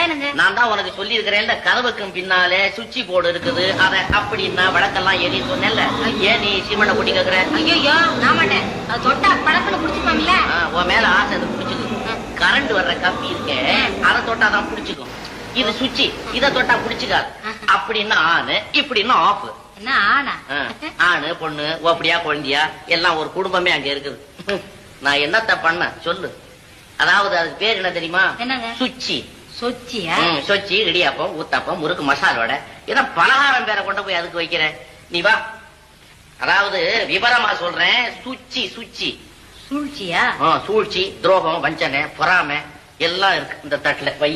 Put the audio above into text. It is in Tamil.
ஏனுங்க? நான் தான் உனக்கு சொல்லி இருக்கிறேன்ல கதவுக்கும் பின்னாலே சுவிட்ச் போர்டு இருக்குது. அத அப்படின்னா விளக்கெல்லாம் எரிய சொன்னேன்ல. ஏன் நீ சிமெண்ட கொட்டி கேக்குற? ஐயோ நான் மாட்டேன். அது தொட்டா குடிச்சுப்பாங்கல்ல உன் மேல ஆசை அது கரண்ட் வர்ற கம்பி இருக்கே அதை தொட்டாதான் புடிச்சுக்கும். இது சுவிட்ச். இத தொட்டா புடிச்சுக்காது. அப்படின்னா ஆனு இப்படின்னா ஆஃப் என்ன ஆனா? ஆணு பொண்ணு ஓப்படியா குழந்தையா எல்லாம் ஒரு குடும்பமே அங்க இருக்குது. நான் என்னத்த பண்ண? சொல்லு. அதாவது அதுக்கு பேர் என்ன தெரியுமா? சுச்சி சொச்சியா? சொச்சி இடியாப்பம் ஊத்தாப்பம் முறுக்கு மசாலோட ஏன்னா பலகாரம் பேரை கொண்டு போய் அதுக்கு வைக்கிற. நீ வா. அதாவது விவரமா சொல்றேன் சுச்சி சுச்சி சூழ்ச்சியா? சூழ்ச்சி துரோகம் வஞ்சனை பொறாமை எல்லாம் இருக்கு இந்த தட்டுல. வை.